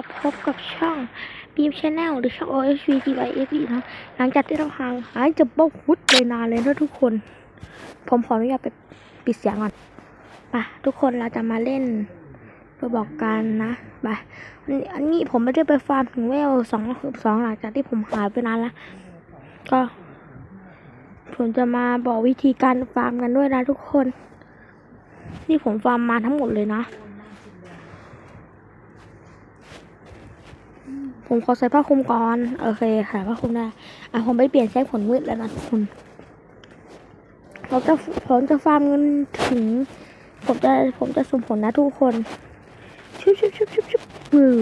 มาพบกับช่องบีมชาแนลหรือช่อง OSV GYX อีนะหลังจากที่เราห่างหายจากบ้าฟุตเลยนานเลยนะทุกคน ผมขออนุญาตไปปิดเสียงก่อนไปทุกคนเราจะมาเล่นไปบอกกันนะไปอันนี้อันนี้ผมไม่ได้ไปฟาร์มถึงเวลสองสองหลังจากที่ผมหายไปนานแล้ว ก็ ผมจะมาบอกวิธีการฟาร์มกันด้วยนะทุกคน นี่ผมฟาร์มมาทั้งหมดเลยนะ ผมขอใส่ผ้าคลุมก่อน โอเคใส่ผ้าคลุมได้อะผมไปเปลี่ยนใช้ผลมืดแล้วนะทุกคนผมจะผมจะฟาร์มเงินถึง ผมจะผมจะสุ่มผลนะทุกคนชุบชุบชุบชุบชุบมือ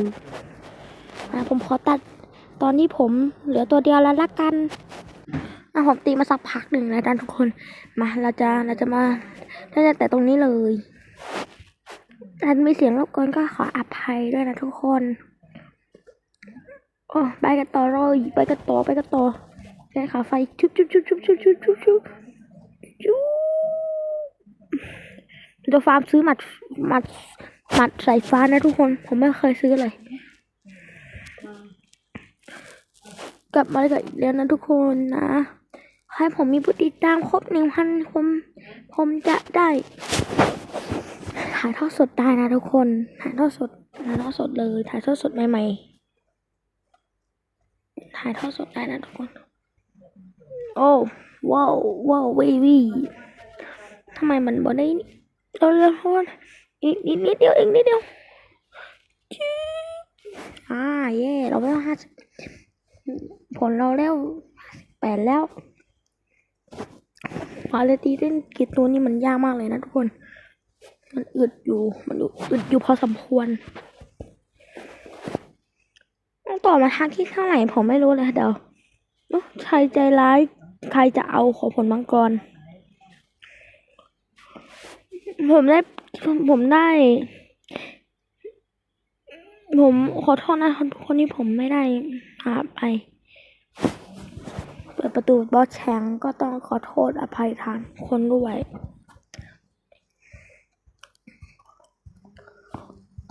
อะผมขอตัดตอนนี้ผมเหลือตัวเดียวแล้วละกันอะผมตีมาสักพักหนึ่งแล้วกันทุกคน มาเราจะเราจะมาเราจะแต่ตรงนี้เลยถ้ามีเสียงรบกวนก็ขออภัยด้วยนะทุกคน โอ้ไปกันต่อเลยไปกันต่อไปกันต่อแค่ขาไฟชุบชุบชุบชุบชุบชุบชุบชุบชุบจะฟาร์มซื้อหมัดหมัดหมัดสายฟ้านะทุกคน ผมไม่เคยซื้อเลยกลับมากับอีกแล้วนะทุกคนนะให้ผมมีผู้ติดตามครบหนึ่งพันผมผมจะได้ถ่ายทอดสดได้นะทุกคนถ่ายทอดสดถ่ายทอดสดเลยถ่ายทอดสดใหม่ๆ ถ่ายทอดสดได้นะทุกคน โอ้ว้าวว้าวเววี่ทำไมมันบ่ได้เราเร็วๆทุกคนอีกนิดนิดเดียวเองนิดเดียวจี๊ดอ่าเย่เราไม่ต้องห้าสิบผลเราแล้วแปดแล้วฟาเลตีเล่นกีตัวนี้มันยากมากเลยนะทุกคน มันอึดอยู่ มันอึดอยู่พอสมควร ต่อมาทางที่เท่าไหร่ผมไม่รู้เลยเดี๋ยวเอ้าใครใจร้าย ใครจะเอาขอผลมังกร ผมได้ ผมได้ ผมขอโทษนะคนที่ผมไม่ได้หาไป เปิดประตูบอสแชงก็ต้องขอโทษอภัยทานคนด้วย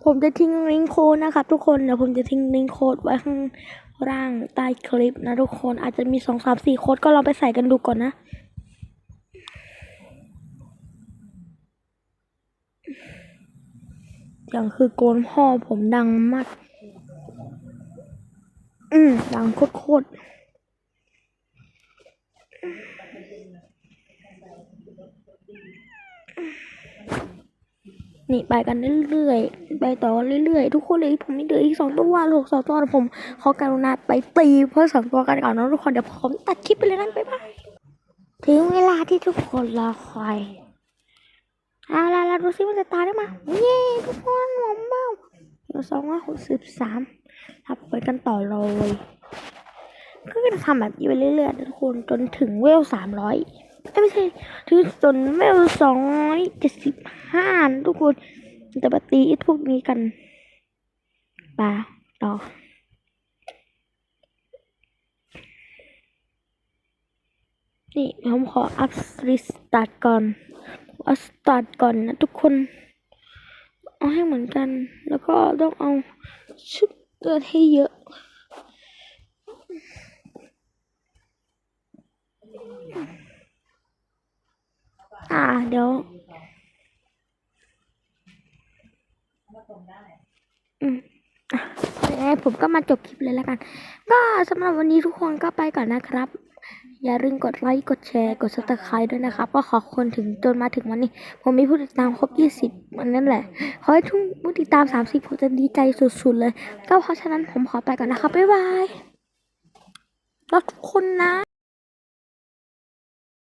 ผมจะทิ้งลิงก์โค้ดนะครับทุกคนเดี๋ยวผมจะทิ้งลิงก์โค้ดไว้ข้างล่างใต้คลิปนะทุกคนอาจจะมีสองสามสี่โค้ดก็ลองไปใส่กันดูก่อนนะอย่างคือโกนพ่อผมดังมาก อืมดังโคตรๆ นี่ไปกันเรื่อยๆ ไปต่อเรื่อยๆ ทุกคนเลยผมไมีเหลืออีกสองตัวลูกสองตัวผมขอการุณาไปตีเพื่อสองตัวกันก่อนนะทุกคนเดี๋ยวผมตัดคลิปไปเลยนั่นไปบายถึงเวลาที่ทุกคนรอคอยเอาล่ะเราดูซิมันจะตายได้ไหมเย้ทุกคนหวมเบ้าเหลือสองร้อยหกสิบสามครับไปกันต่อเลยก็จะทำแบบนี้ไปเรื่อยๆทุกคนจนถึงเวลสามร้อย ไม่ใช่ถึงจนเวลสองร้อยเจ็ดสิบห้าทุกคนจะมาตีพวกนี้กันปาต่อนี่ผมขออัพรีสตาร์ทก่อนอัพสตาร์ทก่อนนะทุกคน เอาให้เหมือนกัน แล้วก็ต้องเอาชุดเลือดให้เยอะ อ่า เดี๋ยวอืมอผมก็มาจบคลิปเลยแล้วกัน ก็สำหรับวันนี้ทุกคนก็ไปก่อนนะครับ อย่าลืมกดไลค์ กดแชร์ กด subscribe ด้วยนะครับ ก็ขอบคุณถึงจนมาถึงวันนี้ ผมมีผู้ติดตามครบ 20วันนั้นแหละ ขอให้ทุกผู้ติดตาม 30 ผมจะดีใจสุดๆเลย ก็เพราะฉะนั้นผมขอไปก่อนนะครับ บ๊ายบายรักทุกคนนะ